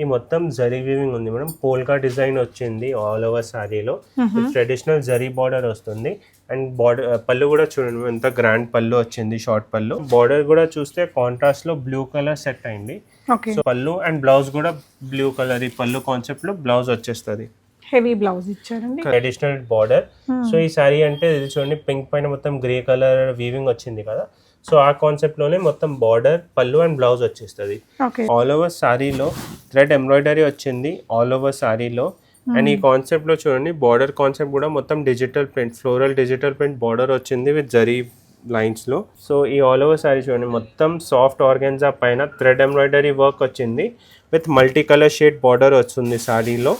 ఈ మొత్తం జరీ వీవింగ్ ఉంది మేడం. పోల్కా డిజైన్ వచ్చింది ఆల్ ఓవర్ సారీలో ట్రెడిషనల్ జరీ బార్డర్ వస్తుంది. అండ్ బార్డర్ పళ్ళు కూడా చూడండి ఎంత గ్రాండ్ పళ్ళు వచ్చింది షార్ట్ పళ్ళు. బార్డర్ కూడా చూస్తే కాంట్రాస్ట్లో బ్లూ కలర్ సెట్ అయింది. సో పళ్ళు అండ్ బ్లౌజ్ కూడా బ్లూ కలర్ ఈ పళ్ళు కాన్సెప్ట్లో బ్లౌజ్ వచ్చేస్తుంది. హెవీ బ్లౌజ్ ఇచ్చారండి. ట్రెడిషనల్ బార్డర్ సో ఈ సారీ అంటే ఇది చూడండి పింక్ పైన మొత్తం గ్రే కలర్ వీవింగ్ వచ్చింది కదా. సో ఆ కాన్సెప్ట్లోనే మొత్తం బార్డర్ పళ్ళు అండ్ బ్లౌజ్ వచ్చేస్తుంది. ఆల్ ఓవర్ సారీలో థ్రెడ్ ఎంబ్రాయిడరీ వచ్చింది ఆల్ ఓవర్ సారీలో అండ్ ఈ కాన్సెప్ట్లో చూడండి బార్డర్ కాన్సెప్ట్ కూడా మొత్తం digital print floral digital print border వచ్చింది విత్ జరీ లైన్స్లో. సో ఈ ఆల్ ఓవర్ సారీ చూడండి మొత్తం సాఫ్ట్ ఆర్గెన్జా పైన థ్రెడ్ ఎంబ్రాయిడరీ వర్క్ వచ్చింది. With multi colour shade border వచ్చింది సారీలో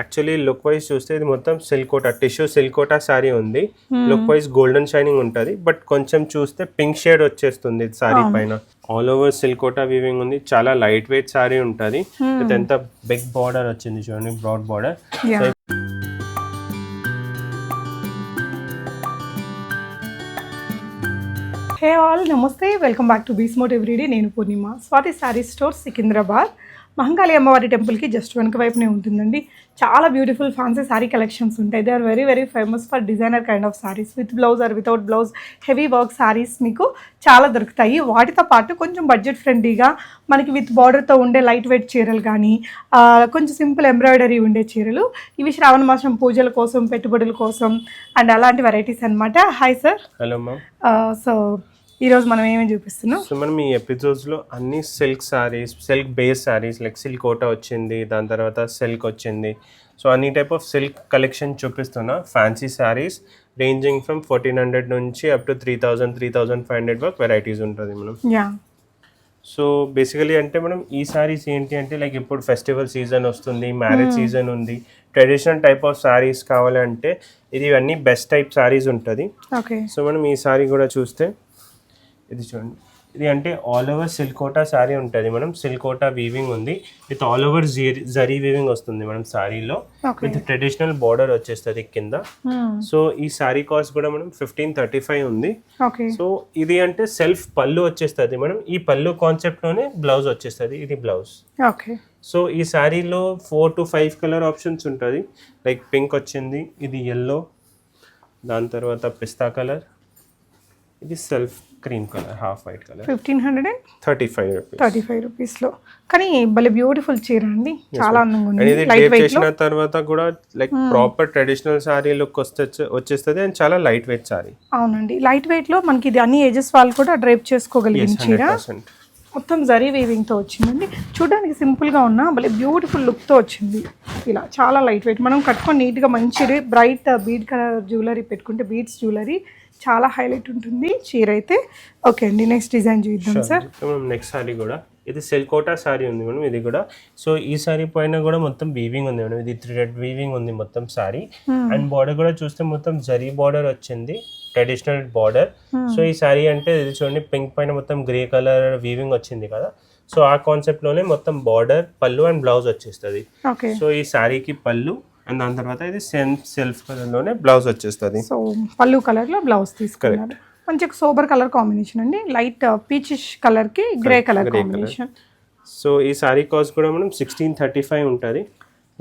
యాక్చువల్లీ లుక్ వైజ్ చూస్తే ఇది మొత్తం silk kota tissue silk kota sari ఉంది. లుక్ వైజ్ గోల్డెన్ షైనింగ్ ఉంటుంది. బట్ కొంచెం చూస్తే పింక్ షేడ్ వచ్చేస్తుంది సారీ పైన. All over silk kota weaving ఉంది. చాలా లైట్ వెయిట్ సారీ ఉంటుంది ఎంత బిగ్ బార్డర్ వచ్చింది చూడండి broad border Yeah. Hey all నమస్తే. వెల్కమ్ బ్యాక్ టు బీస్మోట్ ఎవ్రీడే నేను పూర్ణిమ. స్వాతి శారీ స్టోర్ సికింద్రాబాద్. మహంకాళి అమ్మవారి టెంపుల్కి జస్ట్ వెనక వైపునే ఉంటుందండి. చాలా బ్యూటిఫుల్ ఫ్యాన్సీ శారీ కలెక్షన్స్ ఉంటాయి. They are very very famous for designer kind of saris with blouse or without blouse heavy work saris మీకు చాలా దొరుకుతాయి. వాటితో పాటు కొంచెం బడ్జెట్ ఫ్రెండ్లీగా మనకి విత్ బార్డర్తో ఉండే లైట్ వెయిట్ చీరలు కానీ కొంచెం సింపుల్ ఎంబ్రాయిడరీ ఉండే చీరలు. ఇవి శ్రావణ మాసం పూజల కోసం పెట్టుబడుల కోసం అండ్ అలాంటి వెరైటీస్ అన్నమాట. హాయ్ సార్ హలో సో ఈరోజు మనం ఏమేమి చూపిస్తున్నాం? సో మనం ఈ ఎపిసోడ్స్లో అన్ని silk saris silk base saris like silk Kota వచ్చింది దాని తర్వాత సిల్క్ వచ్చింది. సో అన్ని టైప్ ఆఫ్ సిల్క్ కలెక్షన్ చూపిస్తున్నా. Fancy saris ranging from fourteen hundred నుంచి up to three thousand three thousand five hundred వరకు వెరైటీస్ ఉంటుంది మనం యా సో బేసికలీ అంటే మనం ఈ సారీస్ ఏంటి అంటే లైక్ ఇప్పుడు ఫెస్టివల్ సీజన్ వస్తుంది మ్యారేజ్ సీజన్ ఉంది. ట్రెడిషనల్ టైప్ ఆఫ్ సారీస్ కావాలంటే ఇది అన్ని బెస్ట్ టైప్ సారీస్ ఉంటుంది. ఓకే సో మనం ఈ సారీ కూడా చూస్తే ఇది చూడండి. ఇది అంటే ఆల్ ఓవర్ సిల్కోటా సారీ ఉంటుంది మనం సిల్కోటా వీవింగ్ ఉంది. With all over zari weaving వస్తుంది మనం సారీలో ఓకే విత్ ట్రెడిషనల్ బార్డర్ వచ్చేస్తుంది కింద. సో ఈ సారీ కాస్ట్ కూడా మనం ఫిఫ్టీన్ థర్టీ ఫైవ్ ఉంది. ఓకే సో ఇది అంటే సెల్ఫ్ పళ్ళు వచ్చేస్తుంది మనం ఈ పళ్ళు కాన్సెప్ట్లోనే బ్లౌజ్ వచ్చేస్తుంది. ఇది బ్లౌజ్ ఓకే సో ఈ శారీలో four to five colour options ఉంటుంది. లైక్ పింక్ వచ్చింది ఇది ఎల్లో దాని తర్వాత పిస్తా కలర్ ఇది self cream colour half white colour. Fifteen hundred and thirty five rupees. Thirty five రూపీస్లో. కానీ భలే బ్యూటిఫుల్ చీర అండి. చాలా అందంగా ఉంది. లైట్ వెయిట్లో చేసిన తర్వాత కూడా like proper traditional sari look వస్తే వచ్చేస్తుంది అండ్ చాలా లైట్ వెయిట్ శారీ అవునండి. లైట్ వెయిట్లో మనకి ఇది అన్ని ఏజెస్ వాళ్ళు కూడా డ్రైప్ చేసుకోగలిగిన చీర. మొత్తం జరీ వీవింగ్తో వచ్చిందండి. చూడడానికి సింపుల్గా ఉన్న భలే బ్యూటిఫుల్ లుక్తో వచ్చింది. ఇలా చాలా లైట్ వెయిట్ మనం కట్టుకొని నీట్గా మంచి బ్రైట్ బీడ్ కలర్ జ్యువెలరీ పెట్టుకుంటే బీడ్స్ జ్యువెలరీ చాలా హైలైట్ ఉంటుంది. చీర అయితే ఓకే అండి నెక్స్ట్ డిజైన్ చూద్దాం సార్. నెక్స్ట్ సారీ కూడా ఇది సిల్కోటా సారీ ఉంది మేడం ఇది కూడా. సో ఈ సారీ పైన కూడా మొత్తం వీవింగ్ ఉంది మేడం ఇది థ్రెడ్ వీవింగ్ ఉంది మొత్తం సారీ. అండ్ బార్డర్ కూడా చూస్తే మొత్తం జరీ బార్డర్ వచ్చింది ట్రెడిషనల్ బార్డర్ సో ఈ సారీ అంటే ఇది చూడండి పింక్ పైన మొత్తం గ్రే కలర్ వీవింగ్ వచ్చింది కదా. సో ఆ కాన్సెప్ట్లోనే మొత్తం బార్డర్ పళ్ళు అండ్ బ్లౌజ్ వచ్చేస్తుంది. ఓకే సో ఈ సారీకి పళ్ళు అండ్ దాని తర్వాత ఇది సెల్ఫ్ కలర్లోనే బ్లౌజ్ వచ్చేస్తుంది. సో పళ్ళు కలర్లో బ్లౌజ్ తీసుకున్నారు. మంచి సోబర్ కలర్ కాంబినేషన్ అండి. లైట్ పీచిష్ కలర్కి గ్రే కలర్ కాంబినేషన్. సో ఈ సారీ కాస్ట్ కూడా మనం సిక్స్టీన్ థర్టీ ఫైవ్ ఉంటుంది.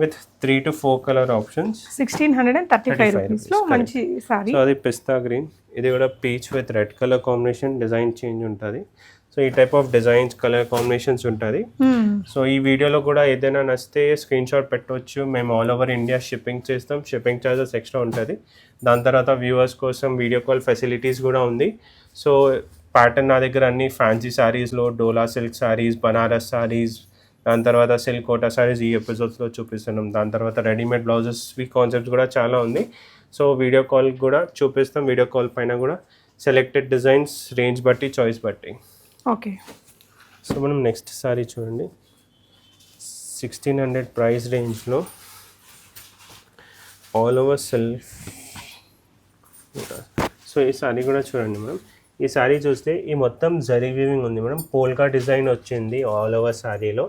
With three to four colour options. Sixteen hundred and thirty five రూపీస్లో మంచి సారీ. సో అది పిస్తా గ్రీన్. ఇది కూడా peach with red colour combination design change ఉంటుంది. సో ఈ type of designs colour combinations ఉంటుంది. సో ఈ వీడియోలో కూడా ఏదైనా నచ్చితే స్క్రీన్ షాట్ పెట్టవచ్చు మేము ఆల్ ఓవర్ ఇండియా షిప్పింగ్ చేస్తాం. షిప్పింగ్ ఛార్జెస్ ఎక్స్ట్రా ఉంటుంది. దాని తర్వాత వ్యూవర్స్ కోసం వీడియో కాల్ ఫెసిలిటీస్ కూడా ఉంది. సో ప్యాటర్న్ నా దగ్గర అన్ని ఫ్యాన్సీ శారీస్లో డోలా సిల్క్ శారీస్ బనారస్ శారీస్ దాని తర్వాత సిల్క్ కోటా శారీస్ ఈ ఎపిసోడ్స్లో చూపిస్తున్నాం. దాని తర్వాత రెడీమేడ్ బ్లౌజెస్ ఈ కాన్సెప్ట్స్ కూడా చాలా ఉంది. సో వీడియో కాల్ కూడా చూపిస్తాం. వీడియో కాల్ పైన కూడా సెలెక్టెడ్ డిజైన్స్ రేంజ్ బట్టి చాయిస్ బట్టి. ఓకే. సో మనం నెక్స్ట్ సారీ చూడండి. సిక్స్టీన్ హండ్రెడ్ ప్రైస్ రేంజ్లో ఆల్ ఓవర్ సెల్ఫ్ సో ఈ సారీ కూడా చూడండి మేడం. ఈ సారీ చూస్తే ఈ మొత్తం జరీ వీవింగ్ ఉంది మేడం. పోల్కా డిజైన్ వచ్చింది ఆల్ ఓవర్ సారీలో.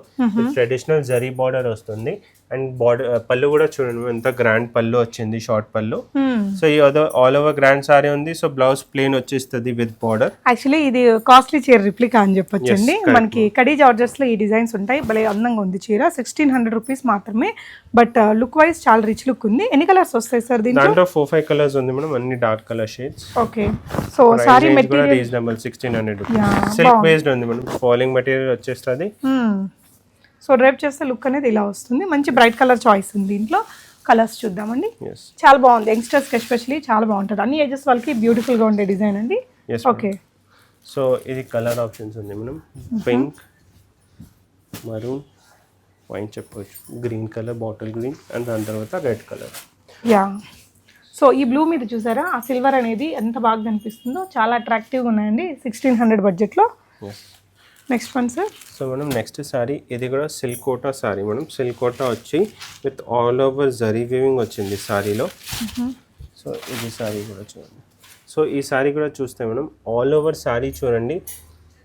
ట్రెడిషనల్ జరీ బార్డర్ వస్తుంది. అండ్ బార్డర్ పళ్ళు కూడా చూడండి ఎంత గ్రాండ్ పళ్ళు వచ్చింది షార్ట్ పళ్ళు. Hmm. సో ఈ ఆల్ ఓవర్ గ్రాండ్ సారీ ఉంది. సో బ్లౌజ్ ప్లేన్ వచ్చేస్తుంది విత్ బార్డర్. యాక్చువల్లీ ఇది కాస్ట్లీ చీర రిప్లికా అని చెప్పొచ్చండి. Yes, correct. మనకి కడీ జార్జెస్లో ఈ డిజైన్స్ ఉంటాయి. భలే అందంగా ఉంది చీర. సిక్స్టీన్ హండ్రెడ్ రూపీస్ మాత్రమే. బట్ లుక్ వైజ్ చాలా రిచ్ లుక్ ఉంది. ఎన్ని కలర్స్ వస్తాయి సార్ దీంట్లో? దాంట్లో ఫోర్ ఫైవ్ కలర్స్ ఉంది మేడం. అన్ని dark colour shades okay so sari material reasonable sixteen hundred Yeah, silk based ఉంది మేడం. ఫాలింగ్ మెటీరియల్ వచ్చేస్తుంది. సో డ్రైప్ చేస్తే లుక్ అనేది ఇలా వస్తుంది. మంచి బ్రైట్ కలర్ చాయిస్ ఉంది దీంట్లో. కలర్స్ చూద్దామండి. చాలా బాగుంది. యంగ్స్టర్స్కి ఎస్పెషలీ చాలా బాగుంటుంది. అన్ని ఏజెస్ వాళ్ళకి బ్యూటిఫుల్గా ఉండే డిజైన్ అండి. ఓకే సో ఇది కలర్ ఆప్షన్స్ ఉంది మేడం. పింక్ మరూన్ వైన్ చెప్పవచ్చు green colour bottle green and దాని తర్వాత రెడ్ కలర్ యా సో ఈ బ్లూ మీద చూసారా? ఆ సిల్వర్ అనేది ఎంత బాగా కనిపిస్తుందో. చాలా అట్రాక్టివ్గా ఉన్నాయండి. సిక్స్టీన్ హండ్రెడ్ బడ్జెట్లో next one sir so madam next sari ఇది కూడా silk Kota sari madam silk Kota వచ్చి with all over zari weaving వచ్చింది సారీలో సో ఇది సారీ కూడా చూడండి. సో ఈ సారీ కూడా చూస్తే మేడం ఆల్ ఓవర్ సారీ చూడండి.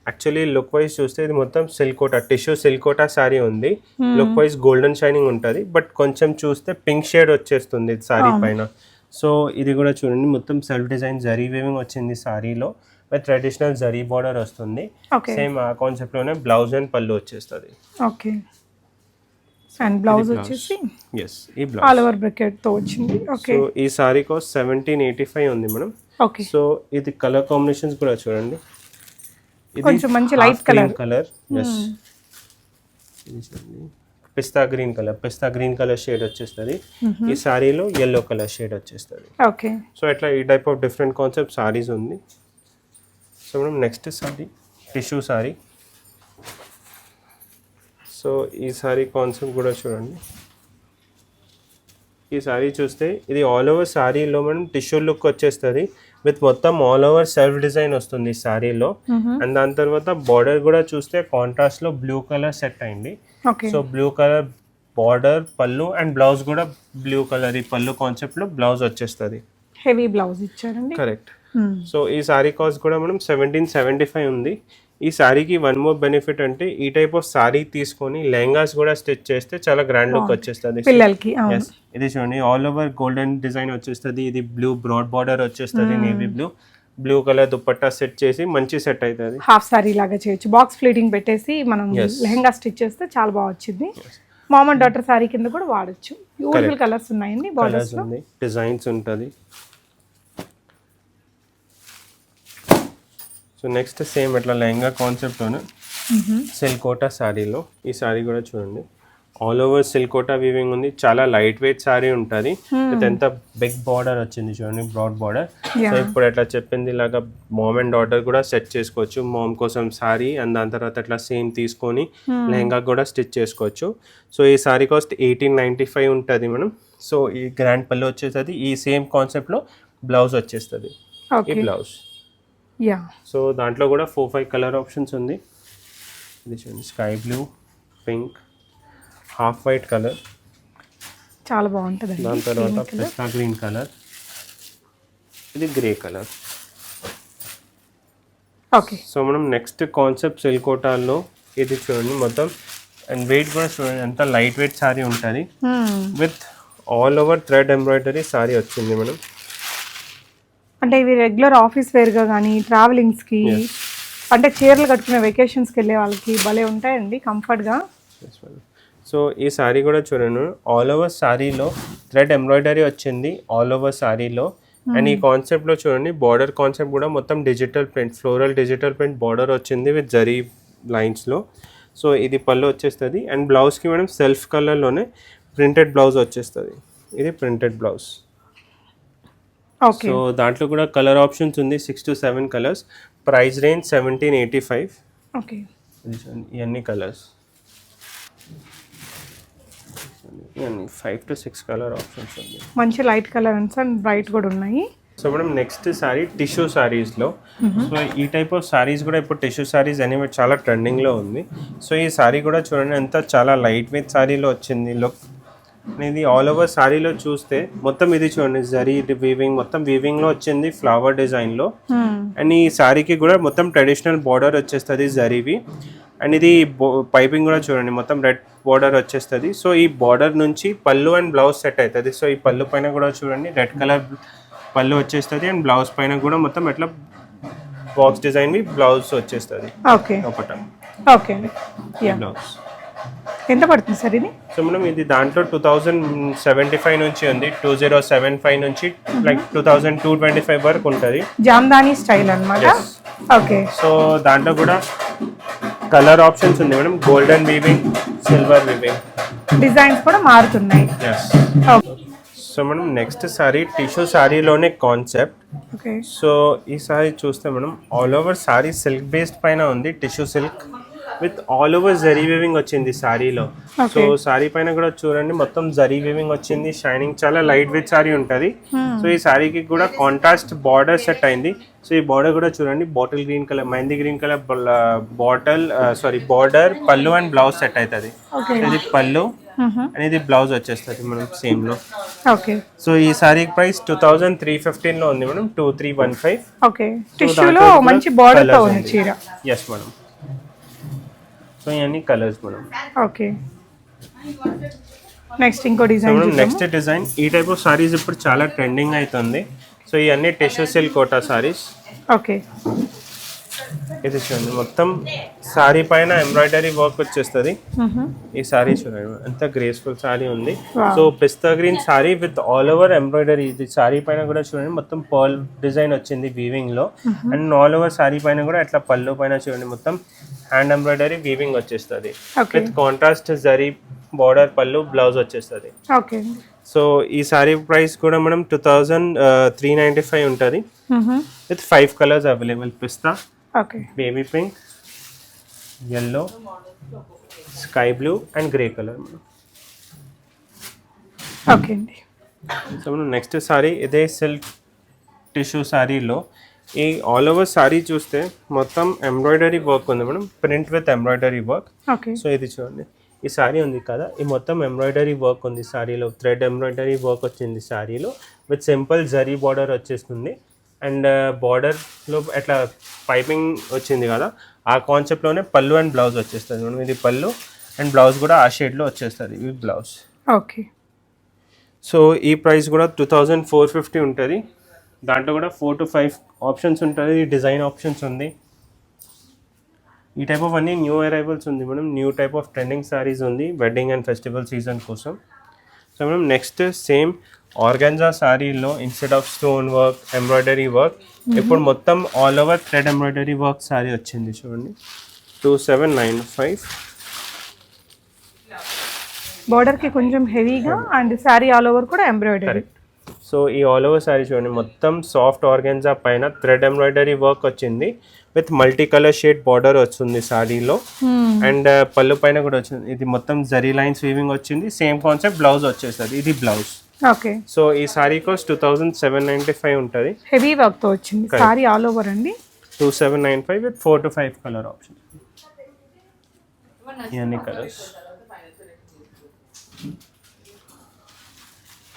యాక్చువల్లీ లుక్ వైజ్ చూస్తే ఇది మొత్తం silk Kota tissue silk Kota sari ఉంది లుక్ వైజ్ గోల్డెన్ షైనింగ్ ఉంటుంది. బట్ కొంచెం చూస్తే పింక్ షేడ్ వచ్చేస్తుంది సారీ పైన. సో ఇది కూడా చూడండి మొత్తం సెల్ఫ్ డిజైన్ జరీ వీవింగ్ వచ్చింది సారీలో విత్ ట్రెడిషనల్ జరీ బార్డర్ వస్తుంది. సేమ్ ఆ కాన్సెప్ట్లోనే బ్లౌజ్ అండ్ పళ్ళు వచ్చేస్తుంది. ఓకే అండ్ బ్లౌజ్ వచ్చేసి ఎస్ ఈ బ్లౌజ్ ఆల్ ఓవర్ బ్రెకెట్తో వచ్చింది. ఓకే సో ఈ sari cost seventeen eighty five ఉంది మేడం. ఓకే సో ఇది కలర్ కాంబినేషన్స్ కూడా చూడండి. ఇది కొంచెం మంచి light colour. కలర్ ఎస్ పిస్తా గ్రీన్ కలర్ పిస్తా గ్రీన్ కలర్ షేడ్ వచ్చేస్తుంది. ఈ సారీలో ఎల్లో కలర్ షేడ్ వచ్చేస్తుంది. ఓకే సో ఇట్లా ఈ type of different concept saris ఉంది. So madam next sari tissue sari. So ఈ సారీ కాన్సెప్ట్ కూడా చూడండి. ఈ సారీ చూస్తే ఇది ఆల్ ఓవర్ సారీలో మనం టిష్యూ లుక్ వచ్చేస్తుంది. విత్ మొత్తం ఆల్ ఓవర్ సెల్ఫ్ డిజైన్ వస్తుంది ఈ సారీలో. అండ్ దాని తర్వాత బార్డర్ కూడా చూస్తే కాంట్రాస్ట్లో బ్లూ కలర్ సెట్ అయింది. సో బ్లూ కలర్ బార్డర్ పళ్ళు అండ్ బ్లౌజ్ కూడా బ్లూ కలర్ ఈ పళ్ళు కాన్సెప్ట్లో బ్లౌజ్ వచ్చేస్తుంది. హెవీ బ్లౌజ్ ఇచ్చారండి. కరెక్ట్ సో ఈ సారీ కాస్ట్ కూడా మనం సెవెంటీన్ సెవెంటీ ఫైవ్ ఉంది. ఈ సారీకి వన్ మోర్ బెనిఫిట్ అంటే ఈ టైప్ ఆఫ్ సారీ తీసుకొని లెహంగాస్ కూడా స్టిచ్ చేస్తే చాలా గ్రాండ్ లుక్ వచ్చేస్తుంది. పిల్లలకి. ఇది చూడండి ఆల్ ఓవర్ గోల్డెన్ డిజైన్ వచ్చేస్తుంది. ఇది బ్లూ బ్రాడ్ బార్డర్ వచ్చేస్తుంది navy blue blue colour dupatta set చేసి మంచి సెట్ అవుతుంది హాఫ్ సారీ లాగా చేయొచ్చు. బాక్స్ ఫ్లీటింగ్ పెట్టేసి మనం. లెహంగా స్టిచ్ చేస్తే చాలా బాగా వచ్చింది. మామూలు డాటర్ సారీ కింద కూడా వాడచ్చు. బ్యూటిఫుల్ కలర్స్ ఉన్నాయండి బార్డర్స్ డిజైన్స్ ఉంటుంది. సో నెక్స్ట్ సేమ్ ఇట్లా లెహంగా కాన్సెప్ట్లోనే సిల్క్ కోటా శారీలో. ఈ శారీ కూడా చూడండి. All over silk Kota weaving ఉంది. చాలా లైట్ వెయిట్ శారీ ఉంటుంది. విత్ ఎంత బిగ్ బార్డర్ వచ్చింది చూడండి. బ్రాడ్ బార్డర్ సో ఇప్పుడు ఎట్లా చెప్పింది ఇలాగా మామ్ అండ్ డాటర్ కూడా సెట్ చేసుకోవచ్చు. మామ్ కోసం శారీ అండ్ దాని తర్వాత అట్లా సేమ్ తీసుకొని లెహంగా కూడా స్టిచ్ చేసుకోవచ్చు. సో ఈ sari cost eighteen ninety five ఉంటుంది మనం సో ఈ గ్రాండ్ పళ్ళు వచ్చేస్తుంది ఈ సేమ్ కాన్సెప్ట్లో బ్లౌజ్ వచ్చేస్తుంది. ఈ ఓకే బ్లౌజ్ యా సో దాంట్లో కూడా ఫోర్ ఫైవ్ కలర్ ఆప్షన్స్ ఉంది. ఇది చూడండి sky blue pink half white colour చాలా బాగుంటుంది దాని తర్వాత పిస్తా గ్రీన్ కలర్ ఇది గ్రే కలర్ ఓకే సో మనం నెక్స్ట్ కాన్సెప్ట్ సిల్కోటాల్లో ఇది చూడండి మొత్తం అండ్ వెయిట్ కూడా చూడండి ఎంత లైట్ వెయిట్ సారీ ఉంటుంది with all over thread embroidery sari వచ్చింది మనం. అంటే ఇవి రెగ్యులర్ ఆఫీస్ వేర్గా కానీ ట్రావెలింగ్స్కి అంటే చీరలు కట్టుకునే వెకేషన్స్కి వెళ్ళే వాళ్ళకి భలే ఉంటాయండి కంఫర్ట్గా సో ఈ సారీ కూడా చూడండి. ఆల్ ఓవర్ సారీలో థ్రెడ్ ఎంబ్రాయిడరీ వచ్చింది ఆల్ ఓవర్ సారీలో అండ్ ఈ కాన్సెప్ట్లో చూడండి బార్డర్ కాన్సెప్ట్ కూడా మొత్తం digital print floral digital print border వచ్చింది విత్ జరీ లైన్స్లో సో ఇది పళ్ళు వచ్చేస్తుంది. అండ్ బ్లౌజ్కి మేడం సెల్ఫ్ కలర్లోనే ప్రింటెడ్ బ్లౌజ్ వచ్చేస్తుంది. ఇది ప్రింటెడ్ బ్లౌజ్ సో దాంట్లో కూడా కలర్ ఆప్షన్స్ ఉంది six to seven colours price range seventeen eighty five okay ఇవన్నీ కలర్స్ ఇవన్నీ five to six colour options ఉంది. మంచి లైట్ కలర్ అండ్ బ్రైట్ కూడా ఉన్నాయి. So madam next sari tissue సారీస్లో so ఈ టైప్ ఆఫ్ సారీస్ కూడా ఇప్పుడు టిష్యూ సారీస్ అనేవి చాలా ట్రెండింగ్లో ఉంది. సో ఈ సారీ కూడా చూడండి ఎంత చాలా లైట్ వెయిట్ సారీలో వచ్చింది. లుక్ ఇది ఆల్ ఓవర్ సారీలో చూస్తే మొత్తం ఇది చూడండి జరీ వీవింగ్ మొత్తం వీవింగ్లో వచ్చింది ఫ్లవర్ డిజైన్లో అండ్ ఈ సారీకి కూడా మొత్తం ట్రెడిషనల్ బార్డర్ వచ్చేస్తుంది జరీవి అండ్ ఇది పైపింగ్ కూడా చూడండి మొత్తం రెడ్ బార్డర్ వచ్చేస్తుంది. సో ఈ బార్డర్ నుంచి పళ్ళు అండ్ బ్లౌజ్ సెట్ అవుతుంది. సో ఈ పళ్ళు పైన కూడా చూడండి రెడ్ కలర్ పళ్ళు వచ్చేస్తుంది అండ్ బ్లౌజ్ పైన కూడా మొత్తం ఎట్లా బాక్స్ డిజైన్ బ్లౌజ్ వచ్చేస్తుంది. ఓకే ఒకట ఓకే బ్లౌజ్ ఎంత పడుతుంది సార్ ఇది? సో మనం ఇది దాంట్లో టూ థౌజండ్ సెవెంటీ ఫైవ్ నుంచి ఉంది. టూ జీరో సెవెన్ ఫైవ్ నుంచి like two thousand two twenty five వరకు ఉంటుంది. జామ్దాని స్టైల్ అన్నమాట? ఓకే. సో దాంట్లో కూడా కలర్ ఆప్షన్స్ ఉంది madam. Golden weaving silver weaving designs కూడా మారుతున్నాయి. సో మనం నెక్స్ట్ సారీ టిష్యూ సారీలోనే కాన్సెప్ట్ ఓకే. సో ఈ సారీ చూస్తే మనం all over sari silk based పైన ఉంది tissue silk with all over zari weaving వచ్చింది సారీలో సో సారీ పైన కూడా చూడండి మొత్తం జరీ వీవింగ్ వచ్చింది. షైనింగ్ చాలా లైట్ వెయిట్ సారీ ఉంటుంది సో ఈ సారీకి కూడా కాంట్రాస్ట్ బార్డర్ సెట్ అయింది. సో ఈ బార్డర్ కూడా చూడండి bottle green colour mehndi green colour bottle sari border pallu and blouse set అవుతుంది ఇది పళ్ళు అండ్ ఇది బ్లౌజ్ వచ్చేస్తుంది మనం సేమ్లో. ఓకే. సో ఈ sari price two thousand three ఫిఫ్టీన్లో ఉంది madam two three one five okay. టిష్యూలో మంచి బార్డర్తో ఉంది. చీర. ఎస్ మేడం సో ఇవన్నీ కలర్స్ మేడం. ఓకే. నెక్స్ట్ ఇంకో డిజైన్ నెక్స్ట్ డిజైన్ ఈ టైప్ ఆఫ్ సారీస్ ఇప్పుడు చాలా ట్రెండింగ్ అవుతుంది సో ఇవన్నీ tissue silk Kota saris okay. ఇది చూడండి మొత్తం సారీ పైన ఎంబ్రాయిడరీ వర్క్ వచ్చేస్తుంది. ఈ సారీ చూడండి ఎంత గ్రేస్ఫుల్ సారీ ఉంది. So pista green sari with all over embroidery ఇది సారీ పైన కూడా చూడండి మొత్తం పర్ల్ డిజైన్ వచ్చింది వీవింగ్లో. అండ్ ఆల్ ఓవర్ సారీ పైన కూడా ఇట్లా పళ్ళు పైన చూడండి మొత్తం హ్యాండ్ ఎంబ్రాయిడరీ వీవింగ్ వచ్చేస్తుంది. With contrast zari border pallu blouse వచ్చేస్తుంది. సో ఈ సారీ ప్రైస్ కూడా మనం two thousand three ninety five ఉంటుంది. With five colours available. Pista okay. Baby pink yellow sky blue and grey colour okay అండి. So మనం next sari ఇదే silk tissue సారీలో ఈ ఆల్ ఓవర్ సారీ చూస్తే మొత్తం ఎంబ్రాయిడరీ వర్క్ ఉంది madam. Print with embroidery work okay so ఇది చూడండి. ఈ సారీ ఉంది కదా. ఈ మొత్తం ఎంబ్రాయిడరీ వర్క్ ఉంది సారీలో థ్రెడ్ ఎంబ్రాయిడరీ వర్క్ వచ్చింది సారీలో విత్ సింపుల్ జరీ బార్డర్ వచ్చేస్తుంది. అండ్ బార్డర్లో అట్లా పైపింగ్ వచ్చింది కదా ఆ కాన్సెప్ట్లోనే పళ్ళు అండ్ బ్లౌజ్ వచ్చేస్తుంది మేడం. ఇది పళ్ళు అండ్ బ్లౌజ్ కూడా ఆ షేడ్లో వచ్చేస్తుంది ఇది బ్లౌజ్ ఓకే సో ఈ ప్రైస్ కూడా టూ థౌజండ్ ఫోర్ ఫిఫ్టీ ఉంటుంది. దాంట్లో కూడా ఫోర్ టు ఫైవ్ ఆప్షన్స్ ఉంటుంది డిజైన్ ఆప్షన్స్ ఉంది. ఈ టైప్ ఆఫ్ అన్ని న్యూ అరైవల్స్ ఉంది madam. New type of trending saris ఉంది వెడ్డింగ్ అండ్ ఫెస్టివల్ సీజన్ కోసం. So madam next same organza సారీలో instead of stone work embroidery work ఇప్పుడు మొత్తం all over thread embroidery work sari వచ్చింది చూడండి. Two seven nine five బార్డర్కి కొంచెం హెవీగా అండ్ శారీ ఆల్ ఓవర్ కూడా ఎంబ్రాయిడరీ సో ఈ ఆల్ ఓవర్ సారీ చూడండి మొత్తం సాఫ్ట్ ఆర్గెన్జా పైన థ్రెడ్ ఎంబ్రాయిడరీ వర్క్ వచ్చింది. With multi colour shade border వచ్చింది సారీలో అండ్ పళ్ళు పైన కూడా వచ్చింది. ఇది మొత్తం జరీ లైన్స్ వీవింగ్ వచ్చింది. సేమ్ కాన్సెప్ట్ బ్లౌజ్ వచ్చేస్తుంది. ఇది బ్లౌజ్ ఓకే సో ఈ sari cost two thousand seven ninety five ఉంటుంది. హెవీ వర్క్తో వచ్చింది. శారీ ఆల్ ఓవర్ అండి. Two seven nine five with four to five colour option ఇవన్నీ కలర్స్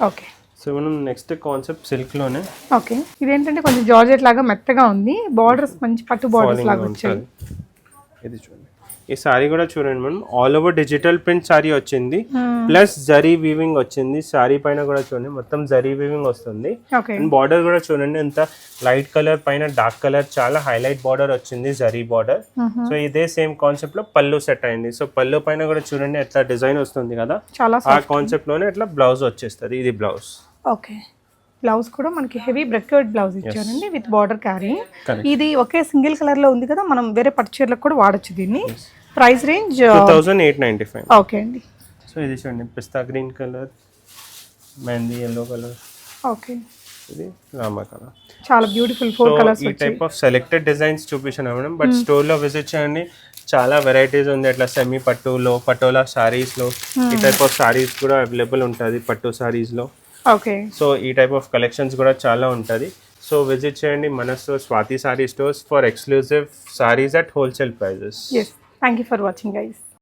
ఓకే సో మనం నెక్స్ట్ కాన్సెప్ట్ సిల్క్లోనే ఓకే ఇదేంటంటే కొంచెం జార్జెట్ లాగా మెత్తగా ఉంది. బార్డర్స్ మంచి పట్టు బార్డర్స్ లాగా వచ్చాయి. ఇది చూడండి. ఈ సారీ కూడా చూడండి madam all over digital print sari వచ్చింది. ప్లస్ జరీ వీవింగ్ వచ్చింది. సారీ పైన కూడా చూడండి. మొత్తం జరీ వీవింగ్ వస్తుంది. అండ్ బార్డర్ కూడా చూడండి. ఎంత లైట్ కలర్ పైన డార్క్ కలర్ చాలా హైలైట్ బార్డర్ వచ్చింది జరీ బార్డర్ సో ఇదే సేమ్ కాన్సెప్ట్లో పళ్ళు సెట్ అయింది. సో పళ్ళు పైన కూడా చూడండి ఎట్లా డిజైన్ వస్తుంది కదా? చాలా ఆ కాన్సెప్ట్లోనే ఎట్లా బ్లౌజ్ వచ్చేస్తుంది. ఇది బ్లౌజ్ ఓకే. బ్లౌజ్ కూడా మనకి హెవీ బ్రెక్వర్డ్ బ్లౌజ్ ఇచ్చారండి విత్ బార్డర్ క్యారీ. ఇది ఒకే సింగిల్ కలర్లో ఉంది కదా మనం వేరే పట్టు చీరలకు కూడా వాడచ్చు దీన్ని. ప్రైస్ రేంజ్ ఫైవ్ ఓకే అండి. సో ఇది చూడండి పిస్తా green colour mehndi yellow colour. Okay. ఇది రామా కలర్. చాలా బ్యూటిఫుల్ ఫోర్ కలర్స్ ఈ టైప్ ఆఫ్ సెలెక్టెడ్ డిజైన్స్ చూపించాను మేడం. బట్ స్టోర్లో విజిట్ చేయండి. చాలా వెరైటీస్ ఉంది. అట్లా సెమీ పట్టులో పటోలా సారీస్లో ఈ టైప్ ఆఫ్ సారీస్ కూడా అవైలబుల్ ఉంటుంది పట్టు సారీస్లో. ఓకే సో ఈ టైప్ ఆఫ్ కలెక్షన్స్ కూడా చాలా ఉంటుంది. సో విజిట్ చేయండి మన store Swathi sari stores for exclusive saris at wholesale prices thank you for watching guys